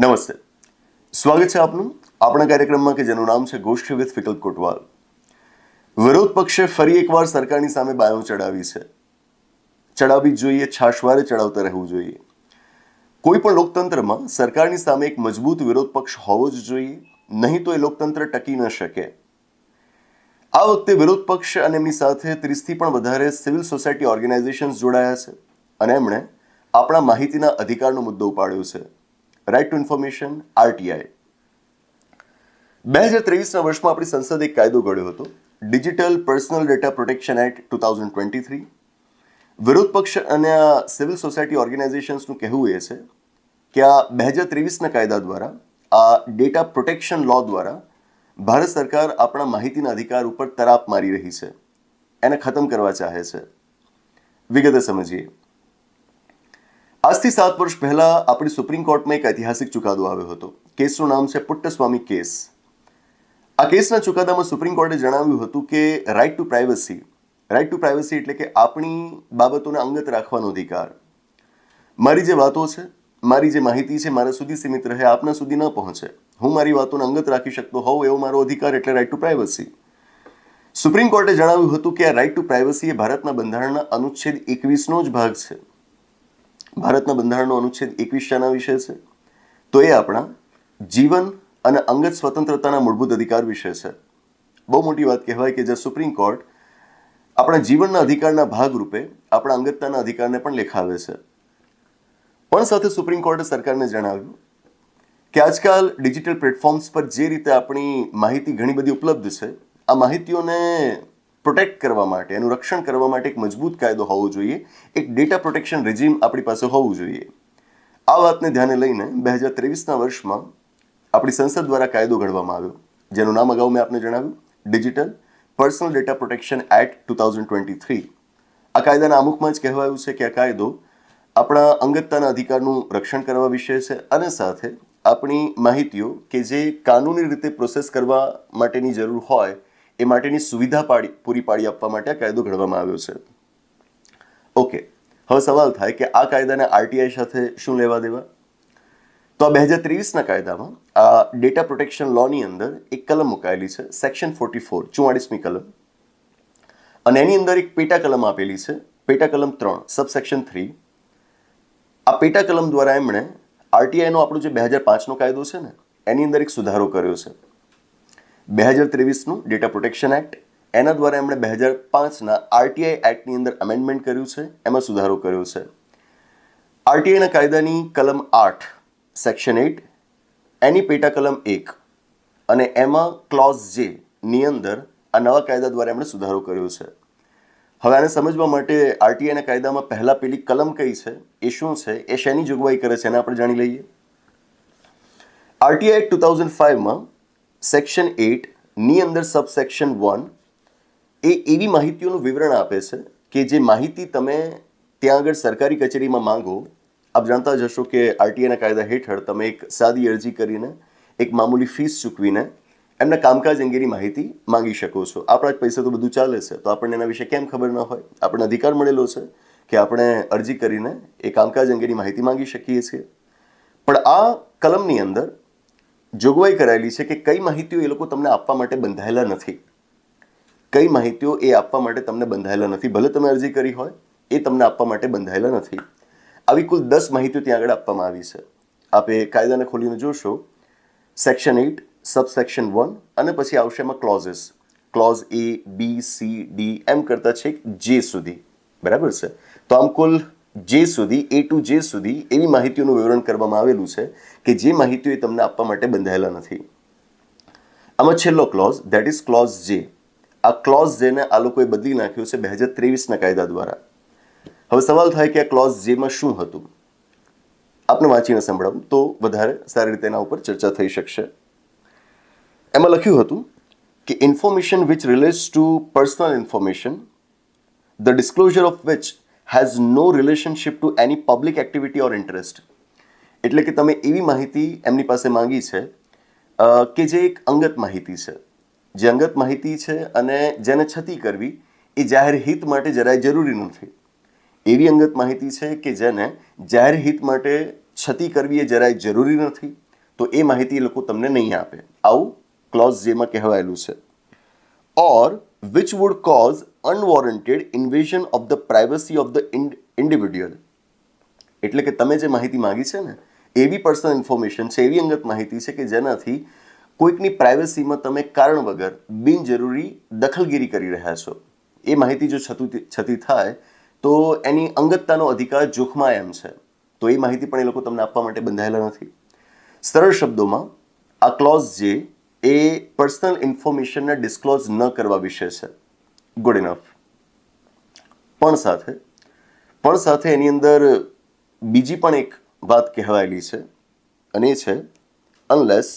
નમસ્તે. સ્વાગત છે આપનું. આપણા કાર્યક્રમમાં કે જેનું નામ છે ગોષ્ઠી વિથ વિકલ્પ કોટવાલ. વિરોધ પક્ષે ફરી એકવાર સરકારની સામે બાયો ચડાવી છે. ચડાવવી જોઈએ, છાશવારે ચડાવતા રહેવું જોઈએ. કોઈ પણ લોકતંત્રમાં સરકારની સામે એક મજબૂત વિરોધ પક્ષ હોવો જ જોઈએ, નહીં તો એ લોકતંત્ર ટકી ન શકે. આ વખતે વિરોધ પક્ષ અને એમની સાથે ત્રીસથી પણ વધારે સિવિલ સોસાયટી ઓર્ગેનાઇઝેશન્સ જોડાયા છે અને એમણે આપણા માહિતીના અધિકારનો મુદ્દો ઉપાડ્યો છે. રાઇટ ટુ ઇન્ફોર્મેશન આરટીઆઈ બે હજાર ત્રેવીસના વર્ષમાં આપણી સંસદે એક કાયદો ઘડ્યો હતો. Digital personal data protection act two thousand twenty three. વિરોધ પક્ષ અને સિવિલ સોસાયટી ઓર્ગેનાઇઝેશન્સનું કહેવું એ છે કે આ બે હજાર ત્રેવીસના કાયદા દ્વારા, આ ડેટા પ્રોટેક્શન લો દ્વારા ભારત સરકાર આપણા માહિતીના અધિકાર ઉપર તરાપ મારી રહી છે. એને ખતમ કરવા ચાહે છે. વિગતે સમજીએ. આજથી સાત વર્ષ પહેલા આપણી સુપ્રીમ કોર્ટમાં એક ઐતિહાસિક ચુકાદો આવ્યો હતો. કેસનું નામ છે પુટ્ટસ્વામી કેસ. આ કેસના ચુકાદામાં સુપ્રીમ કોર્ટે જણાવ્યું હતું કે right to privacy right to privacy એટલે કે આપણી બાબતોને અંગત રાખવાનો અધિકાર. મારી જે વાતો છે, મારી જે માહિતી છે, મારા સુધી સીમિત રહે, આપના સુધી ન પહોંચે. હું મારી વાતોને અંગત રાખી શકતો હોઉં એવો મારો અધિકાર એટલે રાઇટ ટુ પ્રાઇવસી સુપ્રીમ કોર્ટે જણાવ્યું હતું કે આ રાઇટ ટુ પ્રાઇવસી એ ભારતના બંધારણના અનુચ્છેદ એકવીસનો જ ભાગ છે. ભારતના બંધારણનો અનુચ્છેદ એકવીસ વિશે છે. તો એ આપણા જીવન અને અંગત સ્વતંત્રતાના મૂળભૂત અધિકાર વિશે છે. બહુ મોટી વાત કહેવાય કે જે સુપ્રીમ કોર્ટ આપણા જીવનના અધિકારના ભાગરૂપે આપણા અંગતતાના અધિકારને પણ લેખાવે છે. પણ સાથે સુપ્રીમ કોર્ટે સરકારને જણાવ્યું કે આજકાલ ડિજિટલ પ્લેટફોર્મ્સ પર જે રીતે આપણી માહિતી ઘણી બધી ઉપલબ્ધ છે, આ માહિતીઓને પ્રોટેક્ટ કરવા માટે, એનું રક્ષણ કરવા માટે એક મજબૂત કાયદો હોવો જોઈએ, એક ડેટા પ્રોટેક્શન રેજીમ આપણી પાસે હોવું જોઈએ. આ વાતને ધ્યાને લઈને બે હજાર ત્રેવીસના વર્ષમાં આપણી સંસદ દ્વારા કાયદો ઘડવામાં આવ્યો, જેનું નામ અગાઉ મેં આપને જણાવ્યું digital personal data protection act two thousand twenty three આ કાયદાના અમુકમાં જ કહેવાયું છે કે આ કાયદો આપણા અંગતતાના અધિકારનું રક્ષણ કરવા વિશે છે અને સાથે આપણી માહિતીઓ કે જે કાનૂની રીતે પ્રોસેસ કરવા માટેની જરૂર હોય એ માટેની સુવિધા પાડી, પૂરી પાડી આપવા માટે આ કાયદો ઘડવામાં આવ્યો છે. ઓકે, હવે સવાલ થાય કે આ કાયદાને આરટીઆઈ સાથે શું લેવા દેવા? તો આ બે હજાર ત્રેવીસના કાયદામાં આ ડેટા પ્રોટેક્શન લોની અંદર એક કલમ મુકાયેલી છે, સેક્શન ફોર્ટી ફોર, ચુવાળીસમી કલમ. અને એની અંદર એક પેટા કલમ આપેલી છે, પેટા કલમ ત્રણ, સબસેક્શન થ્રી. આ પેટા કલમ દ્વારા એમણે આરટીઆઈનો આપણો જે બે હજાર પાંચનો કાયદો છે ને, એની અંદર એક સુધારો કર્યો છે. બે હજાર ત્રેવીસનું ડેટા પ્રોટેક્શન એક્ટ એના દ્વારા એમણે બે હજાર પાંચના આરટીઆઈ એક્ટની અંદર અમેન્ડમેન્ટ કર્યું છે. એમાં સુધારો કર્યો છે. આરટીઆઈના કાયદાની કલમ આઠ સેક્શન એઇટ એની પેટા કલમ એક અને એમાં ક્લોઝ જે ની અંદર આ નવા કાયદા દ્વારા એમણે સુધારો કર્યો છે. હવે આને સમજવા માટે આરટીઆઈના કાયદામાં પહેલાં પેલી કલમ કઈ છે? એ શું છે? એ શેની જોગવાઈ કરે છે? એને આપણે જાણી લઈએ. આરટીઆઈ ટુ થાઉઝન્ડ ફાઇવમાં સેક્શન એટની અંદર સબસેક્શન વન એ એવી માહિતીઓનું વિવરણ આપે છે કે જે માહિતી તમે ત્યાં આગળ સરકારી કચેરીમાં માંગો, આપ જાણતા જ હશો કે આરટીઆઈના કાયદા હેઠળ તમે એક સાદી અરજી કરીને, એક મામૂલી ફીસ ચૂકવીને, એમના કામકાજ અંગેની માહિતી માંગી શકો છો. આપણા જ પૈસા તો બધું ચાલે છે, તો આપણને એના વિશે કેમ ખબર ન હોય? આપણને અધિકાર મળેલો છે કે આપણે અરજી કરીને એ કામકાજ અંગેની માહિતી માંગી શકીએ છીએ? પણ આ કલમની અંદર જોગવાઈ કરાયેલી છે કે કઈ માહિતીઓ એ લોકો તમને આપવા માટે બંધાયેલા નથી. કઈ માહિતીઓ એ આપવા માટે તમને બંધાયેલા નથી. ભલે તમે અરજી કરી હોય, એ તમને આપવા માટે બંધાયેલા નથી. આવી કુલ દસ માહિતીઓ ત્યાં આગળ આપવામાં આવી છે. આપે કાયદાને ખોલીને જોશો. સેક્શન એઇટ સબસેક્શન વન અને પછી આવશે એમાં clauses clause A B C D એમ કરતા છેક જે સુધી. બરાબર છે? તો આમ કુલ જે સુધી એ ટુ જે સુધી એવી માહિતીઓનું વિવરણ કરવામાં આવેલું છે કે જે માહિતીઓ એ તમને આપવા માટે બંધાયેલા નથી. આમાં છેલ્લો ક્લોઝ ધેટ ઇઝ ક્લોઝ જે આ ક્લોઝ જેને આ લોકોએ બદલી નાખ્યું છે બે હજાર ત્રેવીસના કાયદા દ્વારા. હવે સવાલ થાય કે આ ક્લોઝ જેમાં શું હતું? આપને વાંચીને સંભળાવું. તો વધારે સારી રીતે એના ઉપર ચર્ચા થઈ શકશે. એમાં લખ્યું હતું કે information which relates to personal information the disclosure of which has no relationship to any public activity or interest એટલે કે તમે એવી માહિતી એમની પાસે માંગી છે કે જે એક અંગત માહિતી છે. જે અંગત માહિતી છે અને જેને છતી કરવી એ જાહેર હિત માટે જરાય જરૂરી નથી. એવી અંગત માહિતી છે કે જેને જાહેર હિત માટે છતી કરવી એ જરાય જરૂરી નથી, તો એ માહિતી એ લોકો તમને નહીં આપે. આવું ક્લોઝ જેમાં કહેવાયેલું છે. Or which would cause unwarranted invasion of the privacy of the individual એટલે કે તમે જે માહિતી માંગી છે ને એવી પર્સનલ ઇન્ફોર્મેશન છે, એવી અંગત માહિતી છે કે જેનાથી કોઈકની પ્રાઇવસીમાં તમે કારણ વગર બિનજરૂરી દખલગીરી કરી રહ્યા છો. એ માહિતી જો છતી થાય, તો એની અંગતતાનો અધિકાર જોખમાં એમ છે. તો એ માહિતી પણ એ લોકો તમને આપવા માટે બંધાયેલા નથી. સરળ શબ્દોમાં, આ ક્લોઝ જે એ પર્સનલ ઇન્ફોર્મેશનને ડિસ્ક્લોઝ ન કરવા વિશે છે ગુડ ઇનફ પણ સાથે પણ સાથે એની અંદર બીજી પણ એક વાત કહેવાયેલી છે અને એ છે unless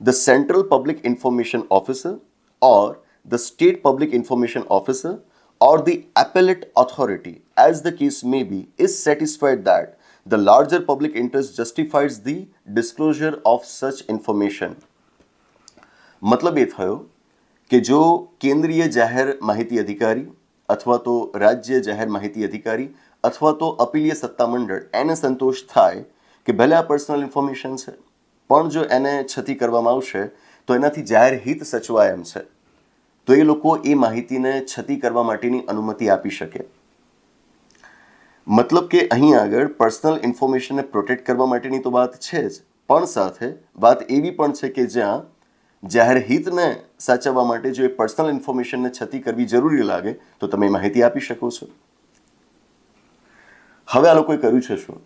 the central public information officer or the state public information officer or the appellate authority, as the case may be, is satisfied that the larger public interest justifies the disclosure of such information. મતલબ એ થયો કે જો કેન્દ્રીય જાહેર માહિતી અધિકારી અથવા તો રાજ્ય જાહેર માહિતી અધિકારી અથવા તો અપીલીય સત્તામંડળ એને સંતોષ થાય કે ભલે આ પર્સનલ ઇન્ફોર્મેશન છે, પણ જો એને છતી કરવામાં આવશે, તો એનાથી જાહેર હિત સચવાય એમ છે. તો એ લોકો એ માહિતીને છતી કરવા માટેની અનુમતિ આપી શકે. મતલબ કે અહીં આગળ પર્સનલ ઇન્ફોર્મેશનને પ્રોટેક્ટ કરવા માટેની તો વાત છે જ, પણ સાથે વાત એવી પણ છે કે જ્યાં જાહેર હિતને સાચવવા માટે જો એ પર્સનલ ઇન્ફોર્મેશનને છતી કરવી જરૂરી લાગે, તો તમે માહિતી આપી શકો છો. હવે આ લોકોએ કર્યું છે શું?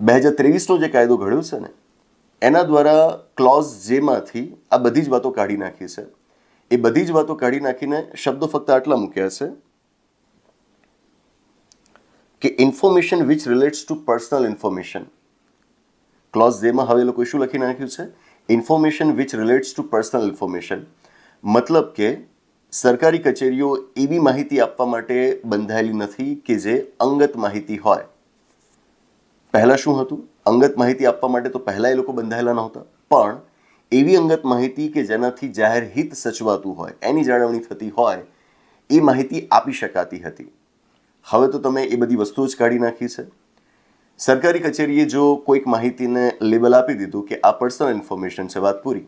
બે હજાર ત્રેવીસનો જે કાયદો ઘડ્યો છે ને, એના દ્વારા ક્લોઝ જેમાંથી આ બધી જ વાતો કાઢી નાખી છે. એ બધી જ વાતો કાઢી નાખીને શબ્દો ફક્ત આટલા મૂક્યા છે કે information which relates to personal information clause જેમાં હવે લોકો શું લખી નાખ્યું છે? Information which relates to personal information મતલબ કે સરકારી કચેરીઓ એવી માહિતી આપવા માટે બંધાયેલી નથી કે જે અંગત માહિતી હોય. પહેલાં શું હતું? અંગત માહિતી આપવા માટે તો પહેલાં એ લોકો બંધાયેલા નહોતા. પણ એવી અંગત માહિતી કે જેનાથી જાહેર હિત સચવાતું હોય, એની જાળવણી થતી હોય, એ માહિતી આપી શકાતી હતી. હવે તો તમે એ બધી વસ્તુઓ જ કાઢી નાખી છે. સરકારી કચેરીએ જો કોઈક માહિતીને લેબલ આપી દીધું કે આ પર્સનલ ઇન્ફોર્મેશન છે વાત પૂરી,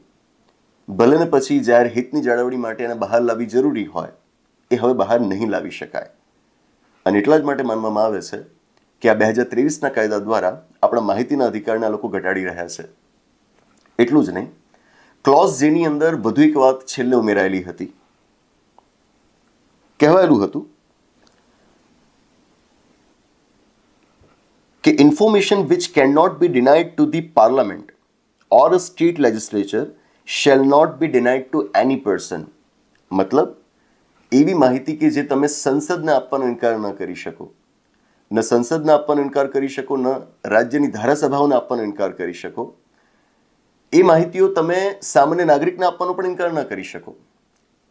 ભલે ને પછી જાહેર હિતની જાળવણી માટે એને બહાર લાવવી જરૂરી હોય, એ હવે બહાર નહીં લાવી શકાય. અને એટલા જ માટે માનવામાં આવે છે કે આ બે હજાર ત્રેવીસના કાયદા દ્વારા આપણા માહિતીના અધિકારના લોકો ઘટાડી રહ્યા છે. એટલું જ નહીં ક્લોઝ જેની અંદર વધુ એક વાત છેલ્લે ઉમેરાયેલી હતી. કહેવાયેલું હતું કે information which can not be denied to the parliament or a state legislature shall not be denied to any person મતલબ, એવી માહિતી કે જે તમે સંસદને આપવાનો ઇનકાર ન કરી શકો. ન સંસદને આપવાનો ઇનકાર કરી શકો, ન રાજ્યની ધારાસભાઓને આપવાનો ઇનકાર કરી શકો. એ માહિતીઓ તમે સામાન્ય નાગરિકને આપવાનો પણ ઇનકાર ન કરી શકો.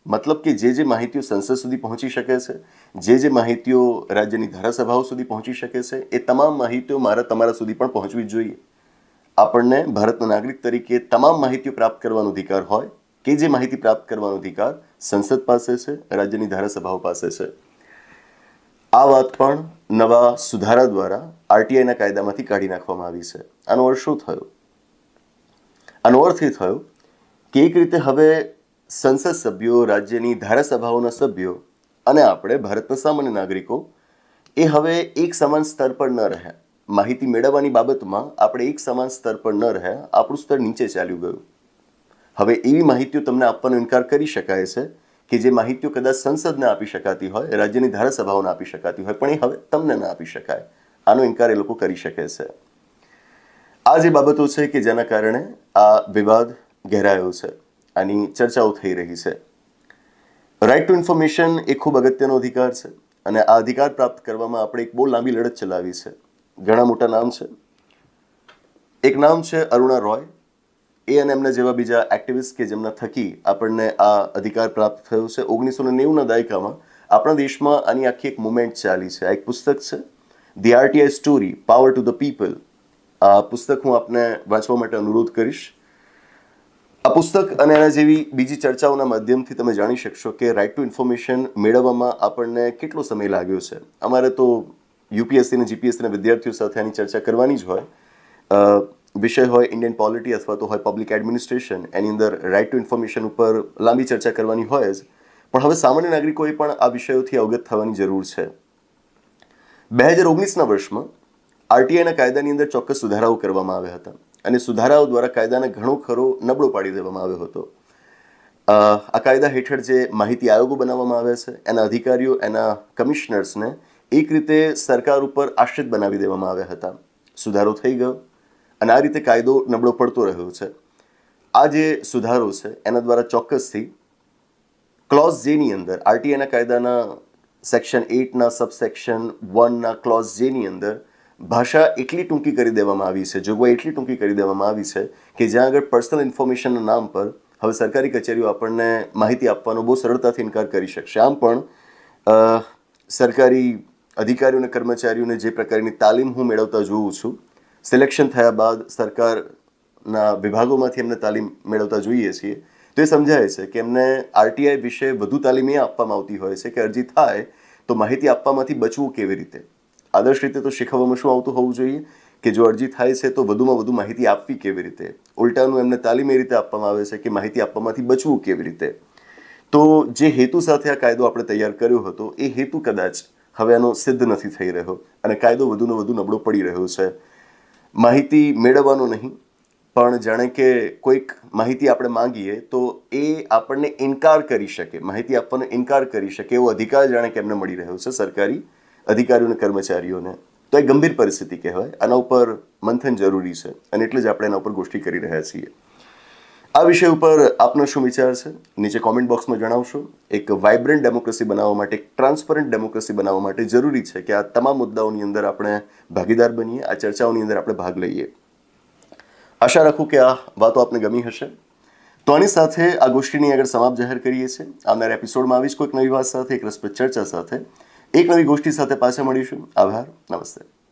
મતલબ કે જે જે માહિતીઓ સંસદ સુધી પહોંચી શકે છે, જે જે માહિતીઓ રાજ્યની ધારાસભાઓ સુધી પહોંચી શકે છે, એ તમામ માહિતીઓ મારા તમારા સુધી પણ પહોંચવી જોઈએ. આપણને ભારતના નાગરિક તરીકે તમામ માહિતીઓ પ્રાપ્ત કરવાનો અધિકાર હોય કે જે માહિતી પ્રાપ્ત કરવાનો અધિકાર સંસદ પાસે છે, રાજ્યની ધારાસભાઓ પાસે છે. આ વાત પણ નવા સુધારા દ્વારા આરટીઆઈના કાયદામાંથી કાઢી નાખવામાં આવી છે. આનો અર્થ શું થયો? આનો અર્થ એ થયો કે એક રીતે હવે સંસદ સભ્યો રાજ્યની ધારાસભાઓના સભ્યો અને આપણે ભારતના સામાન્ય નાગરિકો એ હવે એક સમાન સ્તર પર ન રહ્યા. માહિતી મેળવવાની બાબતમાં આપણે એક સમાન સ્તર પર ન રહ્યા. આપણું સ્તર નીચે ચાલ્યું ગયું. હવે એવી માહિતીઓ તમને આપવાનો ઇનકાર કરી શકાય છે કે જે માહિતીઓ કદાચ સંસદને આપી શકાતી હોય, રાજ્યની ધારાસભાઓને આપી શકાતી હોય, પણ એ હવે તમને ના આપી શકાય. આનો ઇનકાર એ લોકો કરી શકે છે. આ જે બાબતો છે કે જેના કારણે આ વિવાદ ઘેરાયો છે. આની ચર્ચાઓ થઈ રહી છે. રાઇટ ટુ ઇન્ફોર્મેશન એ ખૂબ અગત્યનો અધિકાર છે અને આ અધિકાર પ્રાપ્ત કરવામાં આપણે એક બહુ લાંબી લડત ચલાવી છે. ઘણા મોટા નામ છે. એક નામ છે અરુણા રોય. એ અને એમના જેવા બીજા એક્ટિવિસ્ટ કે જેમના થકી આપણને આ અધિકાર પ્રાપ્ત થયો છે. ઓગણીસો ને નેવુંના દાયકામાં આપણા દેશમાં આની આખી એક મુવમેન્ટ ચાલી છે. આ એક પુસ્તક છે. The RTI story power to the people આ પુસ્તક હું આપને વાંચવા માટે અનુરોધ કરીશ. આ પુસ્તક અને એના જેવી બીજી ચર્ચાઓના માધ્યમથી તમે જાણી શકશો કે રાઇટ ટુ ઇન્ફોર્મેશન મેળવવામાં આપણને કેટલો સમય લાગ્યો છે. અમારે તો યુપીએસસી અને જીપીએસસીના વિદ્યાર્થીઓ સાથે આની ચર્ચા કરવાની જ હોય. વિષય હોય ઇન્ડિયન પોલિટી અથવા તો હોય પબ્લિક એડમિનિસ્ટ્રેશન એની અંદર રાઇટ ટુ ઇન્ફોર્મેશન ઉપર લાંબી ચર્ચા કરવાની હોય જ. પણ હવે સામાન્ય નાગરિકોએ પણ આ વિષયોથી અવગત થવાની જરૂર છે. બે હજાર ઓગણીસના વર્ષમાં આરટીઆઈના કાયદાની અંદર ચોક્કસ સુધારાઓ કરવામાં આવ્યા હતા. અને સુધારાઓ દ્વારા કાયદાને ઘણો ખરો નબળો પાડી દેવામાં આવ્યો હતો. આ કાયદા હેઠળ જે માહિતી આયોગો બનાવવામાં આવ્યા છે, એના અધિકારીઓ, એના કમિશનર્સને એક રીતે સરકાર ઉપર આશ્રિત બનાવી દેવામાં આવ્યા હતા. સુધારો થઈ ગયો અને આ રીતે કાયદો નબળો પડતો રહ્યો છે. આ જે સુધારો છે, એના દ્વારા ચોક્કસથી ક્લોઝ જેની અંદર, આરટીઆઈના કાયદાના સેક્શન એટના સબસેક્શન વનના ક્લોઝ જેની અંદર ભાષા એટલી ટૂંકી કરી દેવામાં આવી છે, જોગવાઈ એટલી ટૂંકી કરી દેવામાં આવી છે કે જ્યાં આગળ પર્સનલ ઇન્ફોર્મેશનના નામ પર હવે સરકારી કચેરીઓ આપણને માહિતી આપવાનો બહુ સરળતાથી ઇનકાર કરી શકશે. આમ પણ સરકારી અધિકારીઓ અને કર્મચારીઓને જે પ્રકારની તાલીમ હું મેળવતા જોઉં છું સિલેક્શન થયા બાદ સરકારના વિભાગોમાંથી એમને તાલીમ મેળવતા જોઈએ છીએ, તો એ સમજાય છે કે એમને આરટીઆઈ વિશે વધુ તાલીમ એ આપવામાં આવતી હોય છે કે અરજી થાય તો માહિતી આપવામાંથી બચવું કેવી રીતે? આદર્શ રીતે તો શીખવવામાં શું આવતું હોવું જોઈએ? કે જો અરજી થાય છે તો વધુમાં વધુ માહિતી આપવી કેવી રીતે? ઉલટાનું એમને તાલીમ એ રીતે આપવામાં આવે છે કે માહિતી આપવામાંથી બચવું કેવી રીતે? તો જે હેતુ સાથે આ કાયદો આપણે તૈયાર કર્યો હતો, એ હેતુ કદાચ હવે આનો સિદ્ધ નથી થઈ રહ્યો અને કાયદો વધુને વધુ નબળો પડી રહ્યો છે. માહિતી મેળવવાનો નહીં, પણ જાણે કે કોઈક માહિતી આપણે માંગીએ તો એ આપણને ઇનકાર કરી શકે. માહિતી આપવાનો ઇનકાર કરી શકે એવો અધિકાર જાણે કે એમને મળી રહ્યો છે સરકારી અધિકારીઓ કર્મચારીઓને. તો એ ગંભીર પરિસ્થિતિ કહેવાય. આના ઉપર મંથન જરૂરી છે અને એટલે જ આપણે એના ઉપર ગોષ્ઠી કરી રહ્યા છીએ. આ વિષય ઉપર આપનો શું વિચાર છે? નીચે કોમેન્ટ બોક્સમાં જણાવશો. એક વાઇબ્રન્ટ ડેમોક્રેસી બનાવવા માટે, એક ટ્રાન્સપરન્ટ ડેમોક્રેસી બનાવવા માટે જરૂરી છે કે આ તમામ મુદ્દાઓની અંદર આપણે ભાગીદાર બનીએ, આ ચર્ચાઓની અંદર આપણે ભાગ લઈએ. આશા રાખું કે આ વાતો આપને ગમી હશે. તો આની સાથે આ ગોષ્ઠીની આગળ સમાપ્ત જાહેર કરીએ છીએ. આવનાર એપિસોડમાં આવીશ કોઈક નવી વાત સાથે, એક રસપ્રદ ચર્ચા સાથે. એક નવી ગોષ્ઠી સાથે પાછા મળીશું. આભાર. નમસ્તે.